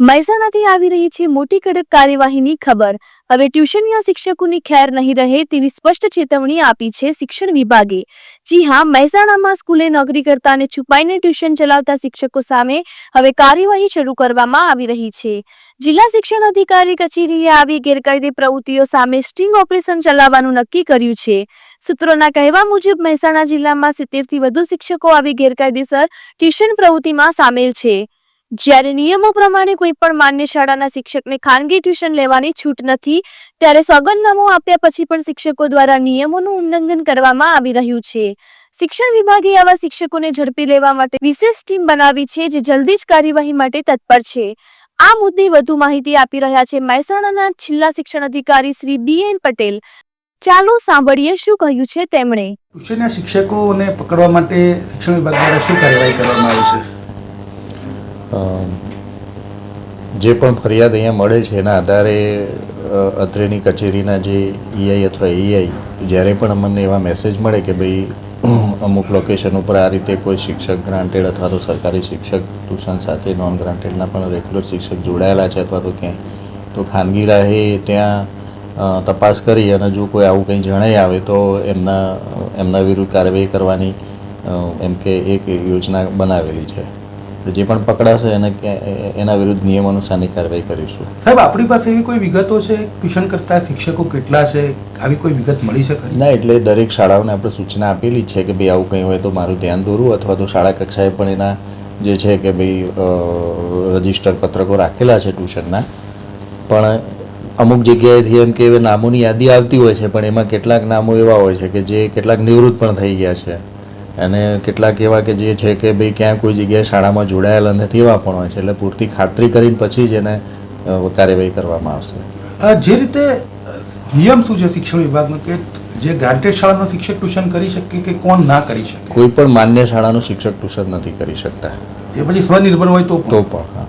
મહેસાણાથી આવી રહી છે મોટી કડક કાર્યવાહીની ખબર. હવે ટ્યુશનના શિક્ષકોની ખેર નહીં રહે તેવી સ્પષ્ટ ચેતવણી આપી છે શિક્ષણ વિભાગે. જી હા, મહેસાણામાં સ્કૂલે નોકરી કરતા અને છુપાઈને ટ્યુશન ચલાવતા શિક્ષકો સામે હવે કાર્યવાહી શરૂ કરવામાં આવી રહી છે. જિલ્લા શિક્ષણ અધિકારી કચેરીએ આવી ગેરકાયદે પ્રવૃત્તિઓ સામે સ્ટિંગ ઓપરેશન ચલાવવાનું નક્કી કર્યું છે. સૂત્રોના કહેવા મુજબ, મહેસાણા જિલ્લામાં સિત્તેરથી વધુ શિક્ષકો આવી ગેરકાયદેસર ટ્યુશન પ્રવૃત્તિમાં સામેલ છે. જ્યારે નિયમો પ્રમાણે કોઈ પણ માન્ય શાળાના શિક્ષકને ખાનગી ટ્યુશન લેવાની છૂટ નથી, ત્યારે સોગંદનામું આપ્યા પછી પણ શિક્ષકો દ્વારા નિયમોનું ઉલ્લંઘન કરવામાં આવી રહ્યું છે. શિક્ષણ વિભાગે આવા શિક્ષકોને ઝડપી લેવા માટે વિશેષ ટીમ બનાવી છે જે જલ્દી જ કાર્યવાહી માટે તત્પર છે. આ મુદ્દે વધુ માહિતી આપી રહ્યા છે મહેસાણાના છેલ્લા શિક્ષણ અધિકારી શ્રી બી એન પટેલ. ચાલો સાંભળીએ શું કહ્યું છે તેમણે. શિક્ષકોને પકડવા માટે શિક્ષણ વિભાગ દ્વારા શું કાર્યવાહી કરવામાં આવી છે? જે પણ ફરિયાદ અહીંયા મળે છે, એના આધારે અત્રેની કચેરીના જે ઈઆઈ અથવા એઆઈ જ્યારે પણ અમને એવા મેસેજ મળે કે ભાઈ, અમુક લોકેશન ઉપર આ રીતે કોઈ શિક્ષક ગ્રાન્ટેડ અથવા તો સરકારી શિક્ષક ટ્યુશન સાથે નોન ગ્રાન્ટેડના પણ રેગ્યુલર શિક્ષક જોડાયેલા છે અથવા તો ક્યાંય, તો ખાનગી રાહે ત્યાં તપાસ કરી અને જો કોઈ આવું કંઈ જણાઈ આવે તો એમના એમના વિરુદ્ધ કાર્યવાહી કરવાની એમ કે એક યોજના બનાવેલી છે. જે પણ પકડાશે એને એના વિરુદ્ધ નિયમ અનુસારની કાર્યવાહી કરીશું. સાહેબ આપણી પાસે એવી કોઈ વિગતો છે? ટ્યુશન કરતા શિક્ષકો કેટલા છે? આવી કોઈ વિગત મળી શકે? ના એટલે દરેક શાળાઓને આપણે સૂચના આપેલી છે કે ભાઈ આવું કંઈ હોય તો મારું ધ્યાન દોરવું અથવા તો શાળા કક્ષાએ પણ એના જે છે કે ભાઈ રજિસ્ટર પત્રકો રાખેલા છે ટ્યુશનના. પણ અમુક જગ્યાએથી એમ કે નામોની યાદી આવતી હોય છે પણ એમાં કેટલાક નામો એવા હોય છે કે જે કેટલાક નિવૃત્ત પણ થઈ ગયા છે. અને કેટલાક એવા કે જે છે કે ભાઈ ક્યાં કોઈ જગ્યાએ શાળામાં જોડાયેલા નથી એવા પણ હોય છે. એટલે પૂરતી ખાતરી કરીને પછી જ એને કાર્યવાહી કરવામાં આવશે. જે રીતે નિયમ શું છે શિક્ષણ વિભાગનો? કે જે ગ્રાન્ટેડ શાળાનો શિક્ષક ટ્યુશન કરી શકે કે કોણ ના કરી શકે? કોઈ પણ માન્ય શાળાનું શિક્ષક ટ્યુશન નથી કરી શકતા. એ પછી સ્વનિર્ભર હોય તો તો પણ હા.